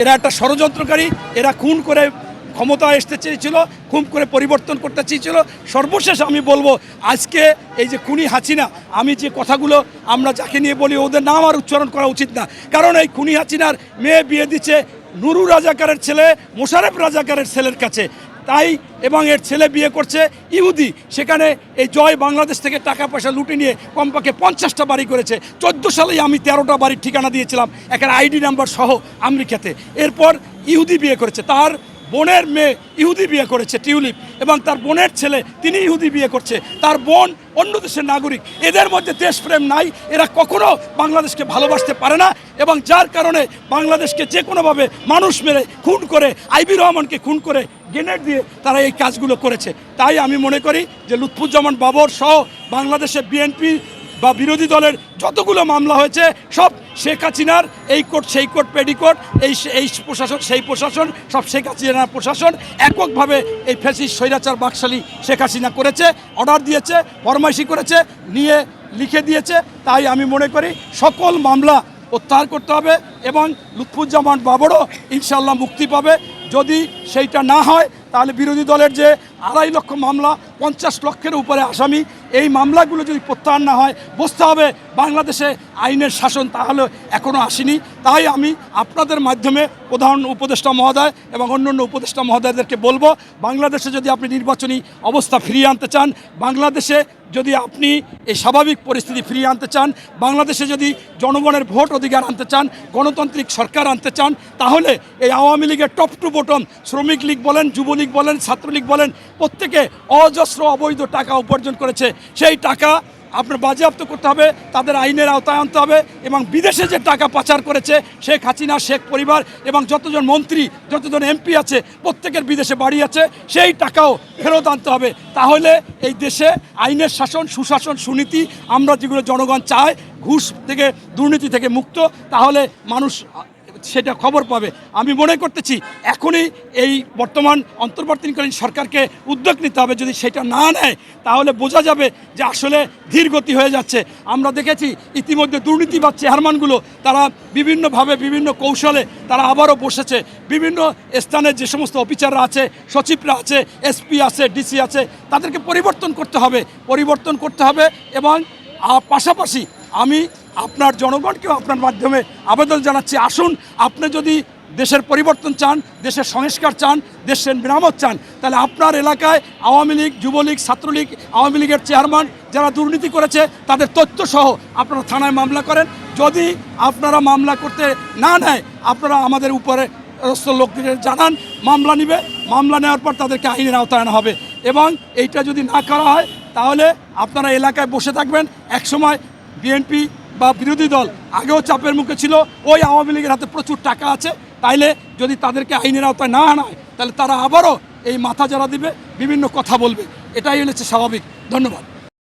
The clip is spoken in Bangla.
এরা একটা ষড়যন্ত্রকারী, এরা খুন করে ক্ষমতা আসতে চেয়েছিল, খুন করে পরিবর্তন করতে চেয়েছিল। সর্বশেষ আমি বলব, আজকে এই যে খুনি হাসিনা, আমি যে কথাগুলো আমরা যাকে নিয়ে বলি, ওদের নাম আর উচ্চারণ করা উচিত না। কারণ এই খুনি হাসিনার মেয়ে বিয়ে দিচ্ছে নুরু রাজাকারের ছেলে, মোশারেফ রাজাকারের ছেলের কাছে। তাই এবং এর ছেলে বিয়ে করছে ইহুদি। সেখানে এই জয় বাংলাদেশ থেকে টাকা পয়সা লুটে নিয়ে কমপক্ষে পঞ্চাশটা বাড়ি করেছে। চোদ্দ সালেই আমি তেরোটা বাড়ির ঠিকানা দিয়েছিলাম। একের আইডি নাম্বার সহ আমেরিকাতে। এরপর ইহুদি বিয়ে করেছে। তার বোনের মেয়ে ইহুদি বিয়ে করেছে টিউলিপ, এবং তার বোনের ছেলে তিনি ইহুদি বিয়ে করছে। তার বোন অন্য দেশের নাগরিক। এদের মধ্যে দেশপ্রেম নাই, এরা কখনো বাংলাদেশকে ভালোবাসতে পারে না, এবং যার কারণে বাংলাদেশকে যে কোনোভাবে মানুষ মেরে, খুন করে, আইবি রহমানকে খুন করে, গ্রেনেড দিয়ে তারা এই কাজগুলো করেছে। তাই আমি মনে করি যে লুৎফুজ্জামান বাবর সহ বাংলাদেশে বিএনপি বা বিরোধী দলের যতগুলো মামলা হয়েছে, সব শেখ হাসিনার, এই কোর্ট, সেই কোর্ট পেডিকোর্ট এই এই প্রশাসন, সেই প্রশাসন, সব শেখ হাসিনার প্রশাসন এককভাবে এই ফেসিস স্বৈরাচার, বাকশালী শেখ হাসিনা করেছে, অর্ডার দিয়েছে, ফরমাইশি করেছে, নিয়ে লিখে দিয়েছে। তাই আমি মনে করি সকল মামলা প্রত্যাহার করতে হবে এবং লুৎফুজ্জামান বাবরও ইনশাল্লাহ মুক্তি পাবে। যদি সেইটা না হয়, তাহলে বিরোধী দলের যে আড়াই লক্ষ মামলা, পঞ্চাশ লক্ষের উপরে আসামি এই মামলাগুলো যদি প্রত্যাহার না হয় বুঝতে হবে বাংলাদেশে আইনের শাসন তাহলে এখনও আসেনি। তাই আমি আপনাদের মাধ্যমে প্রধান উপদেষ্টা মহোদয় এবং অন্যান্য উপদেষ্টা মহোদয়দেরকে বলব, বাংলাদেশে যদি আপনি নির্বাচনী অবস্থা ফিরিয়ে আনতে চান, বাংলাদেশে যদি আপনি এই স্বাভাবিক পরিস্থিতি ফিরিয়ে আনতে চান, বাংলাদেশে যদি জনগণের ভোট অধিকার আনতে চান, গণতান্ত্রিক সরকার আনতে চান, তাহলে এই আওয়ামী লীগের টপ টু বটম শ্রমিক লীগ বলেন যুবলীগ বলেন, ছাত্রলীগ বলেন, প্রত্যেকে অজস্র অবৈধ টাকা উপার্জন করেছে। সেই টাকা আপনার বাজেয়াপ্ত করতে হবে, তাদের আইনের আওতায় আনতে হবে এবং বিদেশে যে টাকা পাচার করেছে শেখ হাসিনা, শেখ পরিবার এবং যতজন মন্ত্রী, যতজন এমপি আছে, প্রত্যেকের বিদেশে বাড়ি আছে, সেই টাকাও ফেরত আনতে হবে। তাহলে এই দেশে আইনের শাসন, সুশাসন, সুনীতি, আমরা যেগুলো জনগণ চায়, ঘুষ থেকে, দুর্নীতি থেকে মুক্ত, তাহলে মানুষ সেটা খবর পাবে। আমি মনে করতেছি এখনই এই বর্তমান অন্তর্বর্তীকালীন সরকারকে উদ্যোগ নিতে হবে। যদি সেটা না নেয়, তাহলে বোঝা যাবে যে আসলে ধীর গতি হয়ে যাচ্ছে। আমরা দেখেছি ইতিমধ্যে দুর্নীতি বা চেয়ারম্যানগুলো, তারা বিভিন্নভাবে বিভিন্ন কৌশলে তারা আবারও বসেছে। বিভিন্ন স্থানে যে সমস্ত অফিসাররা আছে, সচিবরা আছে, এসপি আছে, ডিসি আছে, তাদেরকে পরিবর্তন করতে হবে। পরিবর্তন করতে হবে এবং পাশাপাশি আমি আপনার জনগণকেও আপনার মাধ্যমে আবেদন জানাচ্ছি। আসুন, আপনি যদি দেশের পরিবর্তন চান, দেশের সংস্কার চান, দেশের মেরামত চান, তাহলে আপনার এলাকায় আওয়ামী লীগ, যুবলীগ, ছাত্রলীগ, আওয়ামী লীগের চেয়ারম্যান যারা দুর্নীতি করেছে, তাদের তথ্য সহ আপনারা থানায় মামলা করেন। যদি আপনারা মামলা করতে না নেয়, আপনারা আমাদের উপরে লোকদের জানান, মামলা নিবে। মামলা নেওয়ার পর তাদেরকে আইনের আওতায় আনা হবে। এবং এইটা যদি না করা হয়, তাহলে আপনারা এলাকায় বসে থাকবেন। একসময় বিএনপি বা বিরোধী দল আগেও চাপের মুখে ছিল, ওই আওয়ামী লীগের হাতে প্রচুর টাকা আছে, তাইলে যদি তাদেরকে আইনের আওতায় না আনায়, তাহলে তারা আবারও এই মাথা যারা দিবে, বিভিন্ন কথা বলবে। এটাই হচ্ছে স্বাভাবিক। ধন্যবাদ।